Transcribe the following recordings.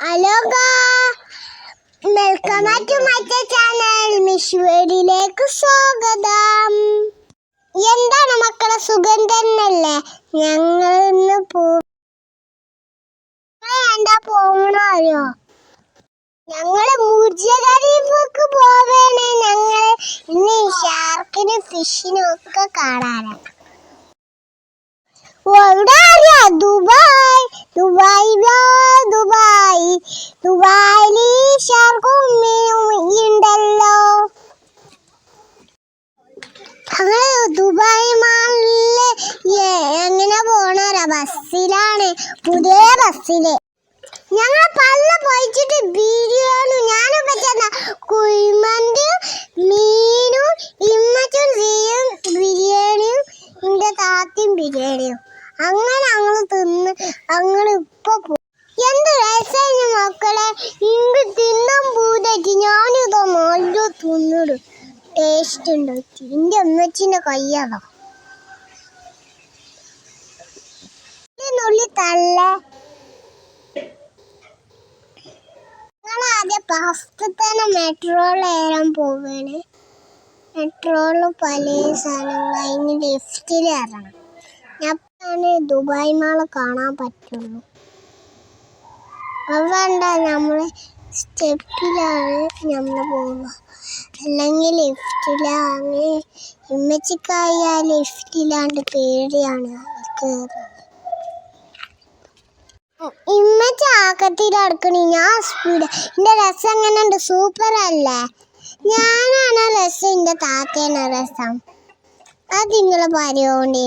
Hello welcome to മറ്റേ channel മിഷുവേഡിലേക്ക് സ്വാഗതം. എന്താണ് മക്കളെ സുഖം തന്നെയല്ലേ? ഞങ്ങൾ ഇന്ന് എന്താ പോകണോ ഞങ്ങൾ മുർജ ഖലീഫക്ക് പോവേണേ. ഞങ്ങൾ ഇന്ന് ഷാർക്കിനും ഫിഷിനും ഒക്കെ കാണാനാണ്. ഓ ഇവിടെ ദുബായ്. ദുബായ് ഉണ്ടല്ലോ. ഞങ്ങൾ ദുബായ് മാളിൽ എങ്ങനെ പോണാരാ ബസ്സിലാണ്. പുതിയ ബസ്സിൽ. ഞങ്ങൾ പല്ല പോയിച്ചിട്ട് ബിരിയാണി ഞാനൊക്കെ ചെന്ന കുഴിമന്തി മീനും ഇമ്മച്ചും ചെയ്യും ബിരിയാണിയും എന്റെ താത്തിയും ബിരിയാണിയും. അങ്ങനെ ഞങ്ങൾ തിന്ന് അങ്ങനെ ഇപ്പൊ പോ- എന്ത് രസമാണ് മക്കളെ ഇങ്ങ് തിന്നാൻ പൂതായിട്ട് ഞാനിതോ നല്ല തിന്നിടും ടേസ്റ്റ് ഉണ്ട് എന്റെ അമ്മച്ചിന്റെ കയ്യാണോ ഇതിനുള്ളിൽ തല്ല ഞങ്ങൾ ആദ്യം ഫസ്റ്റ് തന്നെ മെട്രോയിൽ കയറാൻ പോവുകയാണ് മെട്രോയിൽ പല സ്ഥലങ്ങൾ അതിന് ലിഫ്റ്റിൽ ഇറങ്ങണം ഞാനാണ് ദുബായ് മാൾ കാണാൻ പറ്റുള്ളൂ. അതുകൊണ്ട നമ്മൾ സ്റ്റെപ്പിലാണ് നമ്മൾ പോകുന്നത്. അല്ലെങ്കിൽ ലിഫ്റ്റിലാണ്. ഇമ്മച്ചിക്കായ ലിഫ്റ്റിലാണ്ട് പേടിയാണ് ഇമ്മച്ച ആക്കത്തിലടക്കണി ഞാൻ സ്പീഡ് എന്റെ രസം എങ്ങനെ ഉണ്ട് സൂപ്പർ അല്ലേ? ഞാനാണ് രസം എന്റെ താത്തേന രസം. അത് നിങ്ങൾ പറയുകൊണ്ട്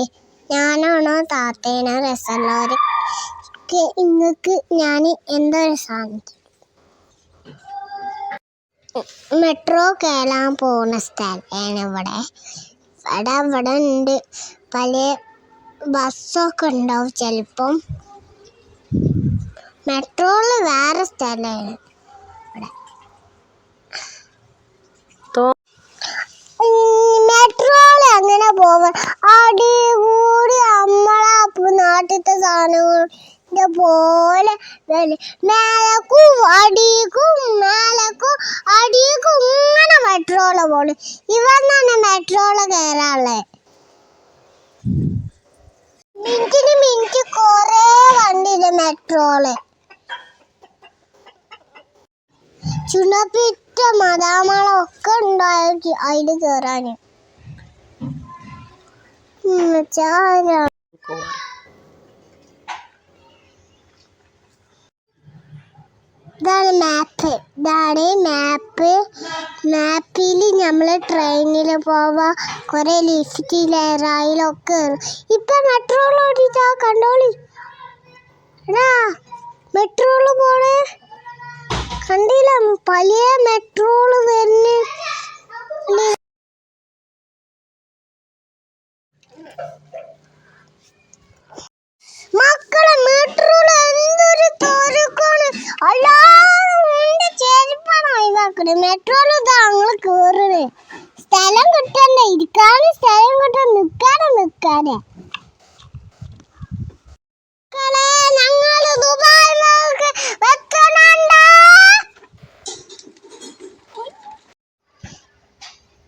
ഞാനാണോ താത്തേന രസമുള്ളവർ ഇങ്ങക്ക് ഞാൻ എന്തോ രസമാണ് മെട്രോ കയറാൻ പോകുന്ന സ്ഥലമാണ് ഇവിടെ. ഇവിടെ ഇവിടെ ഉണ്ട്. പല ബസ്സൊക്കെ ഉണ്ടാവും ചിലപ്പം. മെട്രോയിൽ വേറെ സ്ഥലമാണ് പോവാൻ നമ്മളെ നാട്ടിലത്തെ സാധനങ്ങളുടെ പോലെ. മേലക്കും അടിക്കും മേലക്കും അടിക്കും ഇങ്ങനെ മെട്രോയിൽ പോണ്. ഇവന്നാണ് മെട്രോയിൽ കയറാനുള്ളത് മിനിറ്റിന് മിനിറ്റ് കൊറേ വണ്ടിയിൽ മെട്രോൾ ചുണപ്പിറ്റ മതാമളൊക്കെ ഉണ്ടായി അതിൽ കേറാന്. ഉമ്മച്ചാരാ. ഇതാണ് മാപ്പ്. ഇതാണ് മാപ്പ്. മാപ്പിൽ നമ്മൾ ട്രെയിനിൽ പോവാ. കുറെ ലിഫ്റ്റിൽ റായിലൊക്കെ കയറും ഇപ്പൊ മെട്രോയിൽ ഓടിച്ചാ കണ്ടോളി. എടാ മെട്രോയിൽ പോണേ. കണ്ടില്ല പഴയ മെട്രോൾ വരുന്ന മക്കളെ മെട്രോൾ എന്തൊരു തിരക്കാണ് അല്ലാതെ ചെരുപ്പാണ് ഒഴിവാക്കണേ. മെട്രോയിൽ ഞങ്ങൾ കേറണേ. സ്ഥലം കിട്ടണ്ടേ ഇരിക്കാനും സ്ഥലം കിട്ടാൻ നിൽക്കാനും നിൽക്കാനേ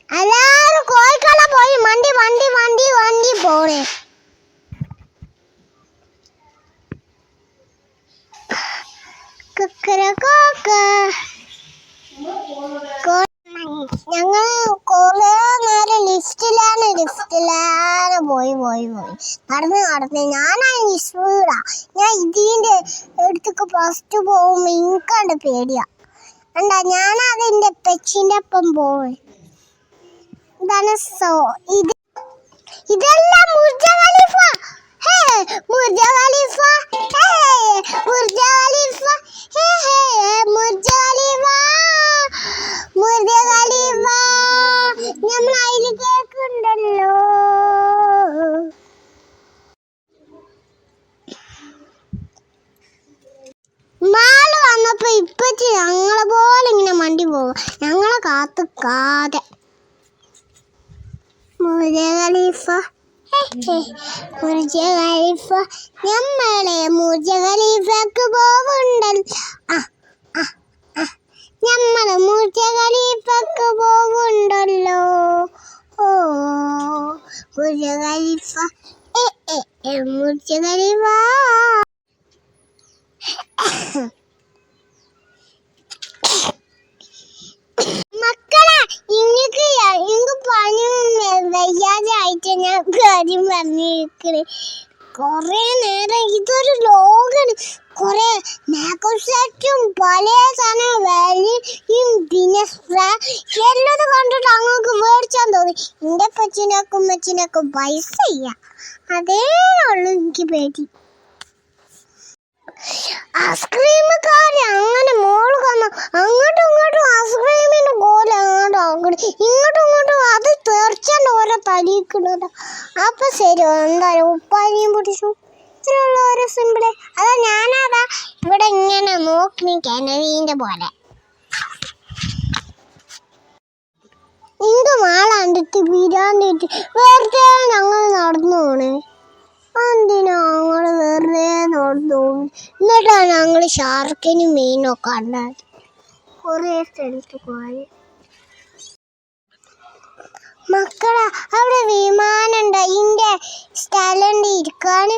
എല്ലാരും കോഴിക്കട പോയി വണ്ടി വണ്ടി വണ്ടി പോണേ. ഞങ്ങൾ കൊറേ നേരം ലിസ്റ്റിലാണ് ലിഫ്റ്റിലാണ്. പോയി പോയി പോയി. നടന്ന് നടന്ന്. ഞാനാണ് സ്പീഡാ ഞാൻ ഇതിന്റെ അടുത്തേക്ക് ഫസ്റ്റ് പോകും എനിക്കാണ്ട് പേടിയാ. എന്താ ഞാൻ എന്റെ പെച്ചിന്റെ ഒപ്പം പോയി. ഇതാണ് സോ ഇത് ഇതെല്ലാം മുർജ ഖലീഫ. ഹേ മുർജ ഖലീഫ. ഹേ മുർജ ഖലീഫ ഞങ്ങളെ പോലെ ഇങ്ങനെ മണ്ടി പോകും. ഞങ്ങളെ കാത്ത് കാതെ. ഞമ്മളെ മുർജ ഖലീഫ. നമ്മളെ മുർജ ഖലീഫക്ക് പോവുണ്ടല്ലോ. ആ ആ ആ. നമ്മൾ മുർജ ഖലീഫക്ക് പോവുണ്ടല്ലോ. ഓ മുർജ ഖലീഫ. ഏ എ മുർജ ഖലീഫ. വയ്യാതായിട്ട് ഞാൻ കാര്യം പറഞ്ഞിരിക്കണേ. കുറേ നേരം ഇതൊരു ലോകം കുറേ മാക്കോസാറ്റും പല സാധനം വലിയും പിന്നെ എല്ലാം കണ്ടിട്ട് അങ്ങോട്ട് മേടിച്ചാൻ തോന്നി. എന്റെ കൊച്ചിനൊക്കെ മച്ചിനൊക്കെ പൈസ ചെയ്യാം അതേ ഉള്ളൂ എനിക്ക് പേടി. ഐസ്ക്രീമുകാരി അങ്ങനെ മോൾ കന്ന് അങ്ങോട്ടും ഇങ്ങോട്ടും ഐസ്ക്രീമിന്റെ പോലെ അങ്ങോട്ടും അങ്ങോട്ടും ഇങ്ങോട്ടും ഇങ്ങോട്ടും അത് തീർച്ചയായിട്ടും ഓരോ തലിക്കുന്നത് അപ്പൊ ശരി എന്തായാലും ഉപ്പാനിയും പിടിച്ചു. ഇത്രയുള്ള ഓരോ സിമ്പിൾ അതാ ഞാനതാ ഇവിടെ ഇങ്ങനെ നോക്കി കിണവീന്റെ പോലെ. ഇന്റെ മാളണ്ടിട്ട് വീരാണ്ടിട്ട് വെറുതെ ഞങ്ങൾ ഷാർക്കിനും മീനൊക്കെ കണ്ടത് കുറേ സ്ഥലത്ത് പോയി. മക്കളെ അവിടെ വിമാനമുണ്ട് അതിന്റെ സ്ഥലമുണ്ട് ഇരിക്കാൻ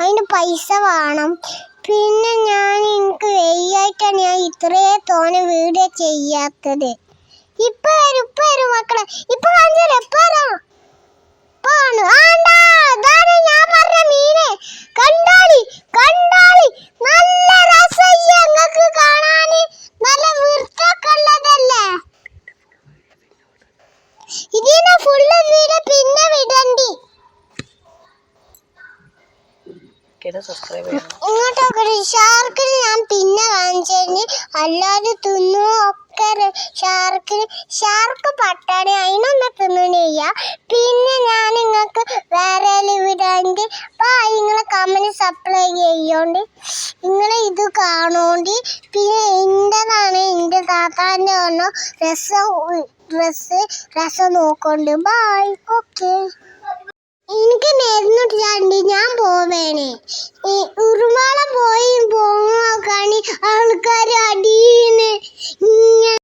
അതിന് പൈസ വേണം. പിന്നെ ഞാൻ എനിക്ക് വെയ്യായിട്ടാണ് ഞാൻ ഇത്രേ തോനെ വീഡിയോ ചെയ്യാത്തത്. ഇപ്പൊ വരും ഇപ്പൊ വരും മക്കളെ ഇപ്പൊ കാണിച്ചാലേ ഇപ്പൊ വരാം പാണ് ആണ്ടാ അതാണ് ഞാൻ പറഞ്ഞ മീനെ കണ്ടാളി കണ്ടാളി നല്ല രസയ്യ നിങ്ങൾക്ക് കാണാന് നല്ല വൃത്തൊക്കെ ഉള്ളതല്ലേ ഇതിനെ ഫുള്ള് വീട് പിന്നെ വിടണ്ടി. ഇങ്ങോട്ടൊക്കെ ഞാൻ പിന്നെ കാണിച്ചു അല്ലാതെ തിന്നു ഒക്കെ ഷാർക്കിന് ഷാർക്ക് പട്ടാണ് അതിനൊന്നും തിന്നണില്ല പിന്നെ ഞാൻ നിങ്ങൾക്ക് വേറെ വിടാണ്ട് നിങ്ങളെ കമ്പനി സപ്ലൈ ചെയ്യോണ്ട്. നിങ്ങൾ ഇത് കാണോണ്ട്. പിന്നെ എന്റെതാണ് എന്റെ താത്താന്റെ പറഞ്ഞ രസം ഡ്രസ്സ് രസം നോക്കോണ്ട്. ബായ് ഓക്കെ എനിക്ക് മരുന്നിട്ടില്ലാണ്ട് ഞാൻ പോവേണേ. ഉറുമാള പോയി പോകാണി ആൾക്കാർ അടിയുന്നേ.